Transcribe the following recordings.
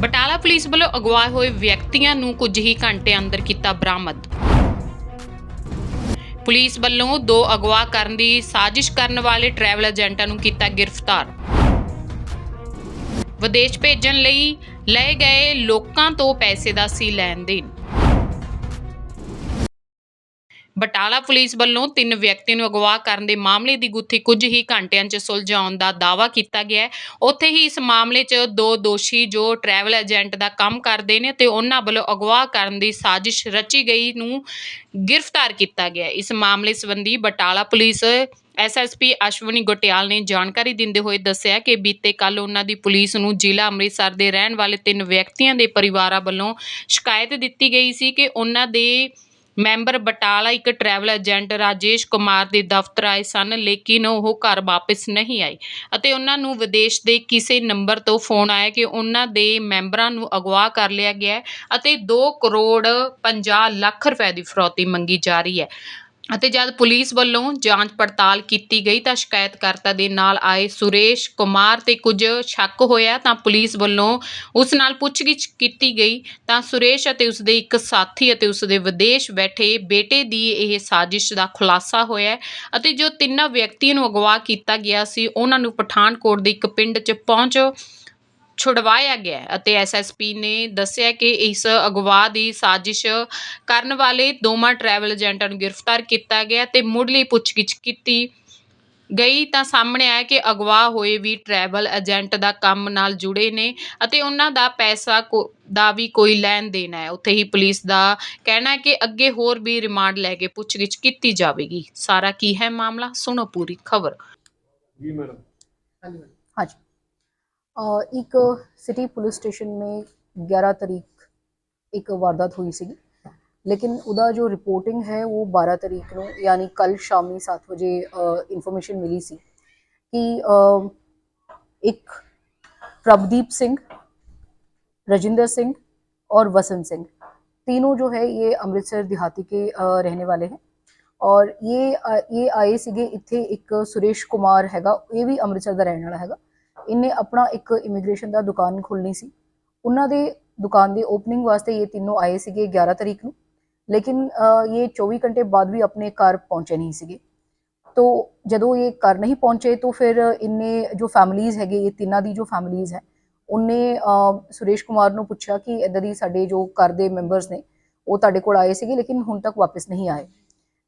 Batala police ਵੱਲੋਂ ਅਗਵਾ ਹੋਏ ਵਿਅਕਤੀਆਂ ਨੂੰ ਕੁਝ ਹੀ ਘੰਟੇ ਅੰਦਰ ਕੀਤਾ ਬਰਾਮਦ। ਪੁਲਿਸ ਵੱਲੋਂ ਦੋ ਅਗਵਾ ਕਰਨ ਦੀ ਸਾਜ਼ਿਸ਼ ਕਰਨ ਵਾਲੇ ਟਰੈਵਲ ਏਜੰਟਾਂ ਨੂੰ ਕੀਤਾ ਗ੍ਰਿਫਤਾਰ। ਵਿਦੇਸ਼ ਭੇਜਣ ਲਈ ਲਏ ਗਏ ਲੋਕਾਂ ਤੋਂ ਪੈਸੇ ਦਾ ਸੀ ਲੈਣ ਦੇਣ। ਬਟਾਲਾ ਪੁਲਿਸ ਵੱਲੋਂ ਤਿੰਨ ਵਿਅਕਤੀ ਨੂੰ ਅਗਵਾ ਕਰਨ ਦੇ ਮਾਮਲੇ ਦੀ ਗੁੱਥੀ ਕੁਝ ਹੀ ਘੰਟਿਆਂ 'ਚ ਸੁਲਝਾਉਣ ਦਾ ਦਾਅਵਾ ਕੀਤਾ ਗਿਆ ਹੈ। ਉੱਥੇ ਹੀ ਇਸ ਮਾਮਲੇ 'ਚ ਦੋ ਦੋਸ਼ੀ ਜੋ ਟਰੈਵਲ ਏਜੰਟ ਦਾ ਕੰਮ ਕਰਦੇ ਨੇ ਤੇ ਉਹਨਾਂ ਵੱਲੋਂ ਅਗਵਾ ਕਰਨ ਦੀ ਸਾਜ਼ਿਸ਼ ਰਚੀ ਗਈ ਨੂੰ ਗ੍ਰਿਫਤਾਰ ਕੀਤਾ ਗਿਆ ਇਸ ਮਾਮਲੇ ਸੰਬੰਧੀ ਬਟਾਲਾ ਪੁਲਿਸ ਐਸਐਸਪੀ ਅਸ਼ਵਨੀ ਗੋਟਿਆਲ ਨੇ ਜਾਣਕਾਰੀ ਦਿੰਦੇ ਹੋਏ ਦੱਸਿਆ ਕਿ ਬੀਤੇ ਕੱਲ ਉਹਨਾਂ ਦੀ ਪੁਲਿਸ ਨੂੰ ਜ਼ਿਲ੍ਹਾ ਅੰਮ੍ਰਿਤਸਰ ਦੇ ਰਹਿਣ ਵਾਲੇ ਤਿੰਨ ਵਿਅਕਤੀਆਂ ਦੇ ਪਰਿਵਾਰਾਂ ਵੱਲੋਂ ਸ਼ਿਕਾਇਤ ਦਿੱਤੀ ਗਈ ਸੀ ਕਿ ਉਹਨਾਂ ਦੇ ਮੈਂਬਰ ਬਟਾਲਾ ਇੱਕ ਟਰੈਵਲ ਏਜੰਟ ਰਾਜੇਸ਼ ਕੁਮਾਰ ਦੇ ਦਫ਼ਤਰ ਆਏ ਸਨ, ਲੇਕਿਨ ਉਹ ਘਰ ਵਾਪਸ ਨਹੀਂ ਆਏ ਅਤੇ ਉਹਨਾਂ ਨੂੰ ਵਿਦੇਸ਼ ਦੇ ਕਿਸੇ ਨੰਬਰ ਤੋਂ ਫੋਨ ਆਇਆ ਕਿ ਉਹਨਾਂ ਦੇ ਮੈਂਬਰਾਂ ਨੂੰ ਅਗਵਾ ਕਰ ਲਿਆ ਗਿਆ ਹੈ ਅਤੇ 2 ਕਰੋੜ 50 ਲੱਖ ਰੁਪਏ ਦੀ ਫਰੌਤੀ ਮੰਗੀ ਜਾ ਰਹੀ ਹੈ। ਅਤੇ ਜਦ ਪੁਲਿਸ ਵੱਲੋਂ ਜਾਂਚ ਪੜਤਾਲ ਕੀਤੀ ਗਈ ਤਾਂ ਸ਼ਿਕਾਇਤਕਰਤਾ ਦੇ ਨਾਲ ਆਏ ਸੁਰੇਸ਼ ਕੁਮਾਰ ਤੇ ਕੁਝ ਸ਼ੱਕ ਹੋਇਆ ਤਾਂ ਪੁਲਿਸ ਵੱਲੋਂ ਉਸ ਨਾਲ ਪੁੱਛਗਿੱਛ ਕੀਤੀ ਗਈ ਤਾਂ ਸੁਰੇਸ਼ ਅਤੇ ਉਸ ਦੇ ਇੱਕ ਸਾਥੀ ਅਤੇ ਉਸ ਦੇ ਵਿਦੇਸ਼ ਬੈਠੇ ਬੇਟੇ ਦੀ ਇਹ ਸਾਜ਼ਿਸ਼ ਦਾ ਖੁਲਾਸਾ ਹੋਇਆ ਹੈ ਅਤੇ ਜੋ ਤਿੰਨਾਂ ਵਿਅਕਤੀਆਂ ਨੂੰ ਅਗਵਾ ਕੀਤਾ ਗਿਆ ਸੀ, ਉਹਨਾਂ ਨੂੰ ਪਠਾਨਕੋਟ ਦੇ ਇੱਕ ਪਿੰਡ 'ਚ ਪਹੁੰਚ ਛੁਡਵਾਇਆ ਗਿਆ ਅਤੇ ਐਸਐਸਪੀ ਨੇ ਦੱਸਿਆ ਕਿ ਇਸ ਅਗਵਾ ਦੀ ਸਾਜ਼ਿਸ਼ ਕਰਨ ਵਾਲੇ ਦੋਵਾਂ ਟਰੈਵਲ ਏਜੰਟਾਂ ਨੂੰ ਗ੍ਰਿਫਤਾਰ ਕੀਤਾ ਗਿਆ ਤੇ ਮੁੱਢਲੀ ਪੁੱਛਗਿੱਛ ਕੀਤੀ ਗਈ ਤਾਂ ਸਾਹਮਣੇ ਆਇਆ ਕਿ ਅਗਵਾ ਹੋਏ ਵੀ ਟਰੈਵਲ ਏਜੰਟ ਦਾ ਕੰਮ ਨਾਲ ਜੁੜੇ ਨੇ ਅਤੇ ਉਹਨਾਂ ਦਾ ਪੈਸਾ ਦਾ ਵੀ ਕੋਈ ਲੈਣ ਦੇਣ ਹੈ। ਉੱਥੇ ਹੀ ਪੁਲਿਸ ਦਾ ਕਹਿਣਾ ਹੈ ਕਿ ਅੱਗੇ ਹੋਰ ਵੀ ਰਿਮਾਂਡ ਲੈ ਕੇ ਪੁੱਛਗਿੱਛ ਕੀਤੀ ਜਾਵੇਗੀ। ਸਾਰਾ ਕੀ ਹੈ ਮਾਮਲਾ? ਸੁਣੋ ਪੂਰੀ ਖਬਰ। ਜੀ ਮੈਡਮ ਹਾਂਜੀ। जी अ, एक सिटी पुलिस स्टेशन में 11 तारीख ਇੱਕ ਵਾਰਦਾਤ ਹੋਈ ਸੀਗੀ ਲੇਕਿਨ ਉਹਦਾ ਜੋ ਰਿਪੋਰਟਿੰਗ ਹੈ ਉਹ 12 ਤਰੀਕ ਨੂੰ ਯਾਨੀ ਕੱਲ ਸ਼ਾਮੀ 7 ਵਜੇ ਇਨਫੋਰਮੇਸ਼ਨ ਮਿਲੀ ਸੀ ਕਿ ਅ, ਇੱਕ प्रभदीप सिंह रजिंदर सिंह और वसंत सिंह तीनों जो है ये अमृतसर देहाती के अ, रहने वाले हैं ਔਰ ਇਹ ਅ, ਇਹ ਆਏ ਸੀਗੇ ਇੱਥੇ ਇੱਕ ਸੁਰੇਸ਼ ਕੁਮਾਰ ਹੈਗਾ ਇਹ ਵੀ ਅੰਮ੍ਰਿਤਸਰ ਦਾ ਰਹਿਣ ਵਾਲਾ ਹੈਗਾ ਇਹਨੇ ਆਪਣਾ ਇੱਕ ਇਮੀਗ੍ਰੇਸ਼ਨ ਦਾ ਦੁਕਾਨ ਖੋਲਣੀ ਸੀ। ਉਹਨਾਂ ਦੇ ਦੁਕਾਨ ਦੀ ਓਪਨਿੰਗ ਵਾਸਤੇ ਇਹ ਤਿੰਨੋਂ ਆਏ ਸੀਗੇ 11 ਤਰੀਕ ਨੂੰ। ਲੇਕਿਨ ਇਹ 24 ਘੰਟੇ ਬਾਅਦ ਵੀ ਆਪਣੇ ਘਰ ਪਹੁੰਚੇ ਨਹੀਂ ਸੀਗੇ। ਤੋ ਜਦੋਂ ਇਹ ਘਰ ਨਹੀਂ ਪਹੁੰਚੇ ਤਾਂ ਫਿਰ ਇਹਨੇ ਜੋ ਫੈਮਲੀਜ਼ ਹੈਗੇ ਇਹ ਤਿੰਨਾਂ ਦੀ ਜੋ ਫੈਮਲੀਜ਼ ਹੈ ਉਹਨੇ ਸੁਰੇਸ਼ ਕੁਮਾਰ ਨੂੰ ਪੁੱਛਿਆ ਕਿ ਇਦਾਂ ਦੀ ਸਾਡੇ ਜੋ ਘਰ ਦੇ ਮੈਂਬਰਸ ਨੇ ਉਹ ਤੁਹਾਡੇ ਕੋਲ ਆਏ ਸੀਗੇ ਲੇਕਿਨ ਹੁਣ ਤੱਕ ਵਾਪਸ ਨਹੀਂ ਆਏ।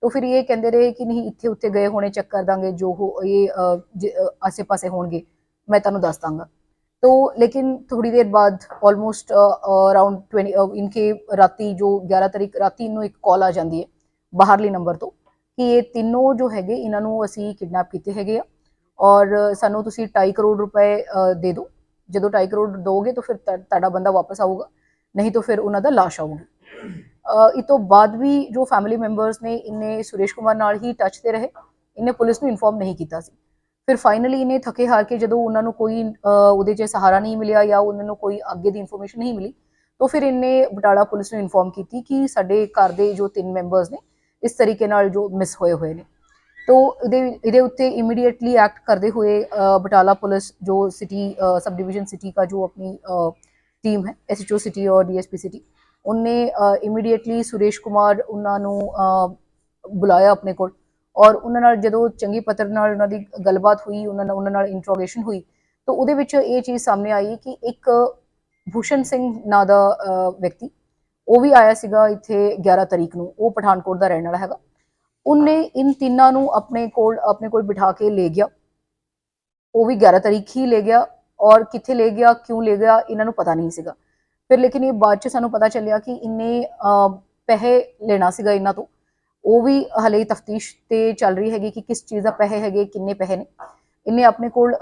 ਤੋ ਫਿਰ ਇਹ ਕਹਿੰਦੇ ਰਹੇ ਕਿ ਨਹੀਂ ਇੱਥੇ ਉੱਥੇ ਗਏ ਹੋਣੇ ਚੈੱਕ ਕਰ ਦਾਂਗੇ ਜੋ ਹੋ ਇਹ ਅ, ਆਸੇ-ਪਾਸੇ ਹੋਣਗੇ। ਮੈਂ ਤੁਹਾਨੂੰ ਦੱਸ ਦਾਂਗਾ तो लेकिन थोड़ी देर बाद ऑलमोस्ट अराउंड 20 uh, इनके राती जो 11 ਤਰੀਕ ਰਾਤੀ ਨੂੰ ਇੱਕ ਕਾਲ ਆ ਜਾਂਦੀ ਹੈ ਬਾਹਰਲੀ ਨੰਬਰ ਤੋਂ ਕਿ ਇਹ ਤਿੰਨੋਂ ਜੋ ਹੈਗੇ ਇਹਨਾਂ ਨੂੰ ਅਸੀਂ ਕਿਡਨੈਪ ਕੀਤੇ ਹੈਗੇ ਆ ਔਰ ਸਾਨੂੰ ਤੁਸੀਂ 2.5 ਕਰੋੜ ਰੁਪਏ ਅ, ਦੇ ਦਿਓ ਜਦੋਂ 2.5 ਕਰੋੜ ਦੋਗੇ ਤਾਂ ਫਿਰ ਤੁਹਾ- ਤੁਹਾਡਾ ਬੰਦਾ ਵਾਪਸ ਆਊਗਾ ਨਹੀਂ ਤਾਂ ਫਿਰ ਉਹਨਾਂ ਦਾ ਲਾਸ਼ ਆਊਗੀ ਅ, ਇਹ ਤੋਂ ਬਾਅਦ ਵੀ ਜੋ ਫੈਮਿਲੀ ਮੈਂਬਰਸ ਨੇ ਇਹਨੇ ਸੁਰੇਸ਼ ਕੁਮਾਰ ਨਾਲ ਹੀ ਟੱਚ ਤੇ ਰਹੇ ਇਹਨੇ ਪੁਲਿਸ ਨੂੰ ਇਨਫੋਰਮ ਨਹੀਂ ਕੀਤਾ ਸੀ ਫਿਰ ਫਾਈਨਲੀ ਇਹਨੇ ਥਕੇ ਹਾਰ ਕੇ ਜਦੋਂ ਉਹਨਾਂ ਨੂੰ ਕੋਈ ਉਹਦੇ 'ਚ ਸਹਾਰਾ ਨਹੀਂ ਮਿਲਿਆ ਜਾਂ ਉਹਨਾਂ ਨੂੰ ਕੋਈ ਅੱਗੇ ਦੀ ਇਨਫੋਰਮੇਸ਼ਨ ਨਹੀਂ ਮਿਲੀ, ਤਾਂ ਫਿਰ ਇਹਨੇ ਬਟਾਲਾ ਪੁਲਿਸ ਨੂੰ ਇਨਫੋਰਮ ਕੀਤੀ ਕਿ ਸਾਡੇ ਘਰ ਦੇ ਜੋ ਤਿੰਨ ਮੈਂਬਰਸ ਨੇ, ਇਸ ਤਰੀਕੇ ਨਾਲ ਜੋ ਮਿਸ ਹੋਏ ਹੋਏ ਨੇ। ਤੋ ਇਹਦੇ ਇਹਦੇ ਉੱਤੇ ਇਮੀਡੀਏਟਲੀ ਐਕਟ ਕਰਦੇ ਹੋਏ ਬਟਾਲਾ ਪੁਲਿਸ ਜੋ ਸਿਟੀ ਸਬ ਡਿਵੀਜ਼ਨ ਸਿਟੀ ਦਾ ਜੋ ਆਪਣੀ ਟੀਮ ਹੈ ਐਸਐਚਓ ਸਿਟੀ ਔਰ ਡੀਐਸਪੀ ਸਿਟੀ ਉਹਨੇ ਇਮੀਡੀਏਟਲੀ ਸੁਰੇਸ਼ ਕੁਮਾਰ ਉਹਨਾਂ ਨੂੰ ਬੁਲਾਇਆ ਆਪਣੇ ਕੋਲ। ਔਰ ਉਹਨਾਂ ਨਾਲ ਜਦੋਂ ਚੰਗੀ ਪੱਤਰ ਨਾਲ ਉਹਨਾਂ ਦੀ ਗੱਲਬਾਤ ਹੋਈ, ਉਹਨਾਂ ਨਾਲ ਉਹਨਾਂ ਨਾਲ ਇੰਟਰੋਗੇਸ਼ਨ ਹੋਈ, ਤਾਂ ਉਹਦੇ ਵਿੱਚ ਇਹ ਚੀਜ਼ ਸਾਹਮਣੇ ਆਈ ਕਿ ਇੱਕ ਭੂਸ਼ਣ ਸਿੰਘ ਨਾਂ ਦਾ ਵਿਅਕਤੀ, ਉਹ ਵੀ ਆਇਆ ਸੀਗਾ ਇੱਥੇ 11 ਤਰੀਕ ਨੂੰ, ਉਹ ਪਠਾਨਕੋਟ ਦਾ ਰਹਿਣ ਵਾਲਾ ਹੈਗਾ। ਉਹਨੇ ਇਨ ਤਿੰਨਾਂ ਨੂੰ ਆਪਣੇ ਕੋਲ ਆਪਣੇ ਕੋਲ ਬਿਠਾ ਕੇ ਲੈ ਗਿਆ। ਉਹ ਵੀ 11 ਤਰੀਕ ਹੀ ਲੈ ਗਿਆ ਔਰ ਕਿੱਥੇ ਲੈ ਗਿਆ, ਕਿਉਂ ਲੈ ਗਿਆ, ਇਹਨਾਂ ਨੂੰ ਪਤਾ ਨਹੀਂ ਸੀਗਾ। ਫਿਰ ਲੇਕਿਨ ਇਹ ਬਾਅਦ ਚ ਸਾਨੂੰ ਪਤਾ ਚੱਲਿਆ ਕਿ ਇੰਨੇ ਪੈਸੇ ਲੈਣਾ ਸੀਗਾ ਇਹਨਾਂ ਤੋਂ। ਉਹ ਵੀ ਹਲੇ ਤਫਤੀਸ਼ ਤੇ ਚੱਲ ਰਹੀ ਹੈਗੀ ਕਿ ਕਿਸ ਚੀਜ਼ ਦਾ ਪੈਸੇ ਹੈਗੇ, ਕਿੰਨੇ ਪੈਸੇ ਨੇ। ਇਹਨੇ ਆਪਣੇ ਕੋਲ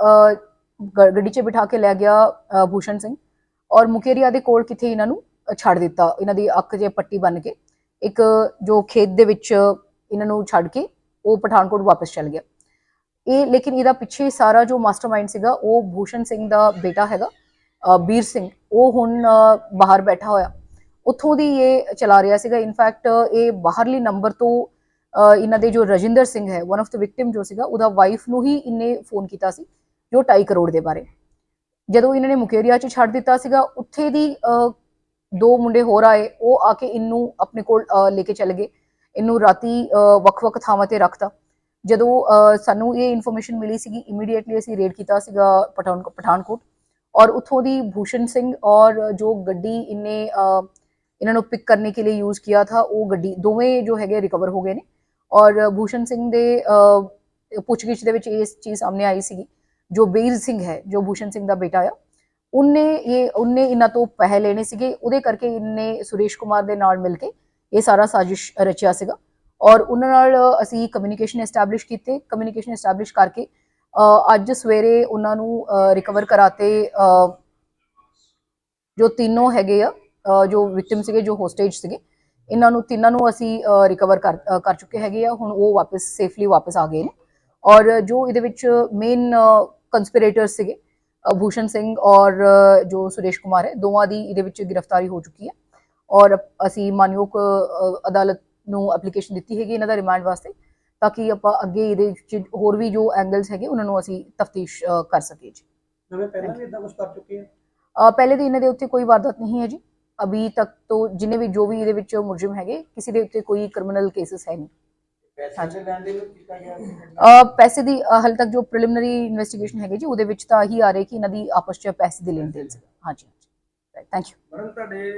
ਗ- ਗੱਡੀ 'ਚ ਬਿਠਾ ਕੇ ਲੈ ਗਿਆ ਭੂਸ਼ਣ ਸਿੰਘ। ਔਰ ਮੁਕੇਰੀਆ ਦੇ ਕੋਲ ਕਿਥੇ ਇਹਨਾਂ ਨੂੰ ਛੱਡ ਦਿੱਤਾ। ਇਹਨਾਂ ਦੀ ਅੱਖ ਜੇ ਪੱਟੀ ਬੰਨ ਕੇ, ਇੱਕ ਜੋ ਖੇਤ ਦੇ ਵਿੱਚ ਇਹਨਾਂ ਨੂੰ ਛੱਡ ਕੇ ਉਹ ਪਠਾਨਕੋਟ ਵਾਪਸ ਚਲ ਗਿਆ। ਇਹ, ਲੇਕਿਨ ਇਹਦਾ ਪਿੱਛੇ ਸਾਰਾ ਜੋ ਮਾਸਟਰਮਾਈਂਡ ਸੀਗਾ, ਉਹ ਭੂਸ਼ਣ ਸਿੰਘ ਦਾ ਬੇਟਾ ਹੈਗਾ ਬੀਰ ਸਿੰਘ। ਉਹ ਹੁਣ ਬਾਹਰ ਬੈਠਾ ਹੋਇਆ। ਉੱਥੋਂ ਦੀ ਇਹ ਚਲਾ ਰਿਹਾ ਸੀਗਾ। ਇਨਫੈਕਟ ਇਹ ਬਾਹਰਲੀ ਨੰਬਰ ਤੋਂ ਇਹਨਾਂ ਦੇ ਜੋ ਰਜਿੰਦਰ ਸਿੰਘ ਹੈ ਵਨ ਆਫ ਦ ਵਿਕਟਿਮ ਜੋ ਸੀਗਾ, ਉਹਦਾ ਵਾਈਫ ਨੂੰ ਹੀ ਇਹਨੇ ਫੋਨ ਕੀਤਾ ਸੀ, ਜੋ 2.5 ਕਰੋੜ ਦੇ ਬਾਰੇ। ਜਦੋਂ ਇਹਨਾਂ ਨੇ ਮੁਕੇਰੀਆ 'ਚ ਛੱਡ ਦਿੱਤਾ ਸੀਗਾ, ਉੱਥੇ ਦੀ ਦੋ ਮੁੰਡੇ ਹੋਰ ਆਏ, ਉਹ ਆ ਕੇ ਇਹਨੂੰ ਆਪਣੇ ਕੋਲ ਲੈ ਕੇ ਚਲੇ ਗਏ। ਇਹਨੂੰ ਰਾਤੀ ਵੱਖ-ਵੱਖ ਥਾਵਾਂ ਤੇ ਰੱਖਤਾ। ਜਦੋਂ ਸਾਨੂੰ ਇਹ ਇਨਫੋਰਮੇਸ਼ਨ ਮਿਲੀ ਸੀਗੀ ਇਮੀਡੀਏਟਲੀ ਅਸੀਂ ਰੇਡ ਕੀਤਾ ਸੀਗਾ ਪਠਾਨ ਪਠਾਨਕੋਟ। ਔਰ ਉੱਥੋਂ ਦੀ ਭੂਸ਼ਣ ਸਿੰਘ ਔਰ ਜੋ ਗੱਡੀ ਇਹਨੇ ਇਹਨਾਂ ਨੂੰ ਪਿਕ ਕਰਨੇ ਕੇ ਲਈ ਯੂਜ਼ ਕੀਤਾ ਥਾ, ਉਹ ਗੱਡੀ, ਦੋਵੇਂ ਜੋ ਹੈਗੇ ਰਿਕਵਰ ਹੋ ਗਏ ਨੇ। ਔਰ ਭੂਸ਼ਣ ਸਿੰਘ ਦੇ ਪੁੱਛਗਿੱਛ ਦੇ ਵਿੱਚ ਇਸ ਚੀਜ਼ ਸਾਹਮਣੇ ਆਈ ਸੀਗੀ, ਜੋ ਬੀਰ ਸਿੰਘ ਹੈ, ਜੋ ਭੂਸ਼ਣ ਸਿੰਘ ਦਾ ਬੇਟਾ ਆ, ਉਹਨੇ ਇਹ, ਉਹਨੇ ਇਹਨਾਂ ਤੋਂ ਪੈਸੇ ਲੈਣੇ ਸੀਗੇ, ਉਹਦੇ ਕਰਕੇ ਇਹਨੇ ਸੁਰੇਸ਼ ਕੁਮਾਰ ਦੇ ਨਾਲ ਮਿਲ ਕੇ ਇਹ ਸਾਰਾ ਸਾਜ਼ਿਸ਼ ਰਚਿਆ ਸੀਗਾ। ਔਰ ਉਹਨਾਂ ਨਾਲ ਅਸੀਂ ਕਮਿਊਨੀਕੇਸ਼ਨ ਐਸਟੈਬਲਿਸ਼ ਕੀਤੇ ਕਮਿਊਨੀਕੇਸ਼ਨ ਐਸਟੈਬਲਿਸ਼ ਕਰਕੇ ਅੱਜ ਸਵੇਰੇ ਉਹਨਾਂ ਨੂੰ ਰਿਕਵਰ ਕਰਾਤੇ ਜੋ ਤਿੰਨੋਂ ਹੈਗੇ ਆ ਜੋ ਵਿਕਟਿਮ ਸੀਗੇ ਜੋ ਹੋਸਟੇਜ ਸੀਗੇ ਇਹਨਾਂ ਨੂੰ ਤਿੰਨਾਂ ਨੂੰ ਅਸੀਂ ਰਿਕਵਰ ਕਰ ਚੁੱਕੇ ਹੈਗੇ ਆ। ਹੁਣ ਉਹ ਵਾਪਸ ਸੇਫਲੀ ਵਾਪਸ ਆ ਗਏ ਨੇ। ਔਰ ਜੋ ਇਹਦੇ ਵਿੱਚ ਮੇਨ ਕੰਸਪੀਰੇਟਰ ਸੀਗੇ ਭੂਸ਼ਣ ਸਿੰਘ ਔਰ ਜੋ ਸੁਰੇਸ਼ ਕੁਮਾਰ ਹੈ ਦੋਵਾਂ ਦੀ ਇਹਦੇ ਵਿੱਚ ਗ੍ਰਿਫਤਾਰੀ ਹੋ ਚੁੱਕੀ ਹੈ। ਔਰ ਅਸੀਂ ਮਾਨਯੋਗ ਅਦਾਲਤ ਨੂੰ ਐਪਲੀਕੇਸ਼ਨ ਦਿੱਤੀ ਹੈਗੀ ਇਹਨਾਂ ਦਾ ਰਿਮਾਂਡ ਵਾਸਤੇ ਤਾਂ ਕਿ ਆਪਾਂ ਅੱਗੇ ਇਹਦੇ ਵਿੱਚ ਹੋਰ ਵੀ ਜੋ ਐਂਗਲਸ ਹੈਗੇ ਉਹਨਾਂ ਨੂੰ ਅਸੀਂ ਤਫਤੀਸ਼ ਕਰ ਸਕੀਏ ਜੀ। ਨਵੇਂ ਪਹਿਲਾਂ ਵੀ ਇਦਾਂ ਕੁਝ ਕਰ ਚੁੱਕੇ ਆ? ਪਹਿਲੇ ਦੀ ਇਹਨਾਂ ਦੇ ਉੱਤੇ ਕੋਈ ਵਾਰਦਾਤ ਨਹੀਂ ਹੈ ਜੀ। ਅਭੀ ਤੱਕ ਤੋਂ ਜਿੰਨੇ ਵੀ ਜੋ ਵੀ ਇਹਦੇ ਵਿੱਚ ਮੁਲਜ਼ਮ ਹੈਗੇ ਕਿਸੇ ਦੇ ਉੱਤੇ ਕੋਈ ਕ੍ਰਿਮੀਨਲ ਕੇਸਸ ਹੈ ਨਹੀਂ। ਪੈਸੇ ਦੇ ਲੈਣ ਦੇ ਵਿੱਚ ਕੀਤਾ ਗਿਆ ਅ, ਪੈਸੇ ਦੀ ਅ, ਹਾਲੇ ਤੱਕ ਜੋ ਪ੍ਰੀਲਿਮਿਨਰੀ ਇਨਵੈਸਟੀਗੇਸ਼ਨ ਹੈਗੀ ਜੀ ਉਹਦੇ ਵਿੱਚ ਤਾਂ ਹੀ ਆ ਰਿਹਾ ਕਿ ਇਹਨਾਂ ਦੀ ਆਪਸ 'ਚ ਪੈਸੇ ਦੀ ਲੈਣ ਦੇਣ ਸੀ। ਹਾਂਜੀ। ਥੈਂਕ ਯੂ ਮਰਨ ਤੁਹਾਡੇ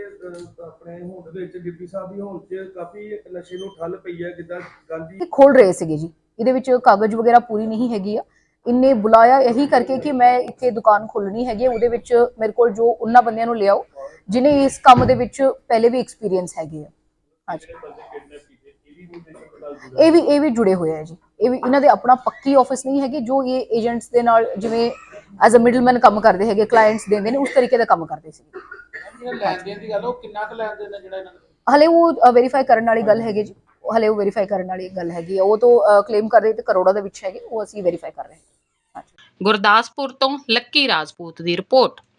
ਆਪਣੇ ਹੋਂਦ ਦੇ ਵਿੱਚ ਡਿਪਟੀ ਸਾਹਿਬ ਦੀ ਹੋਂਦ 'ਚ ਕਾਫੀ ਨਸ਼ੇ ਨੂੰ ਠੱਲ ਪਈ ਹੈ ਜਿੱਦਾਂ ਗਾਂਧੀ ਖੋਲ ਰਹੇ ਸੀਗੇ ਜੀ। ਇਹਦੇ ਵਿੱਚ ਕਾਗਜ਼ ਵਗੈਰਾ ਪੂਰੀ ਨਹੀਂ ਹੈਗੀ ਆ। ਇੰਨੇ ਬੁਲਾਇਆ ਇਹੀ ਕਰਕੇ ਕਿ ਮੈਂ ਇੱਥੇ ਦੁਕਾਨ ਖੋਲਣੀ ਹੈਗੀ ਉਹਦੇ ਵਿੱਚ ਮੇਰੇ ਕੋਲ ਜੋ ਉਹਨਾਂ ਬੰਦਿਆਂ ਨੂੰ ਲਿਆਓ ਜਿਨੇ ਇਸ ਕੰਮ ਦੇ ਵਿੱਚ ਪਹਿਲੇ ਵੀ ਐਕਸਪੀਰੀਅੰਸ ਹੈਗੇ ਆ। ਹਾਂਜੀ। ਇਹ ਵੀ ਇਹ ਵੀ ਜੁੜੇ ਹੋਏ ਆ ਜੀ। ਇਹ ਵੀ ਇਹਨਾਂ ਦੇ ਆਪਣਾ ਪੱਕੀ ਆਫਿਸ ਨਹੀਂ ਹੈਗੀ, ਜੋ ਇਹ ਏਜੰਟਸ ਦੇ ਨਾਲ ਜਿਵੇਂ ਐਜ਼ ਅ ਮਿਡਲਮੈਨ ਕੰਮ ਕਰਦੇ ਹੈਗੇ ਕਲਾਇੰਟਸ ਦਿੰਦੇ ਨੇ, ਉਸ ਤਰੀਕੇ ਦਾ ਕੰਮ ਕਰਦੇ ਸੀ। ਹਲੇ ਉਹ ਵੈਰੀਫਾਈ ਕਰਨ ਵਾਲੀ ਗੱਲ ਹੈਗੀ ਜੀ। ਹਲੇ ਉਹ ਵੈਰੀਫਾਈ ਕਰਨ ਵਾਲੀ ਗੱਲ ਹੈਗੀ ਆ। ਉਹ ਤੋਂ ਕਲੇਮ ਕਰ ਰਹੇ ਤੇ ਕਰੋੜਾਂ ਦੇ ਵਿੱਚ ਹੈਗੇ, ਉਹ ਅਸੀਂ ਵੈਰੀਫਾਈ ਕਰ ਰਹੇ ਹਾਂ। ਗੁਰਦਾਸਪੁਰ ਤੋਂ ਲੱਕੀ ਰਾਜਪੂਤ ਦੀ ਰਿਪੋਰਟ।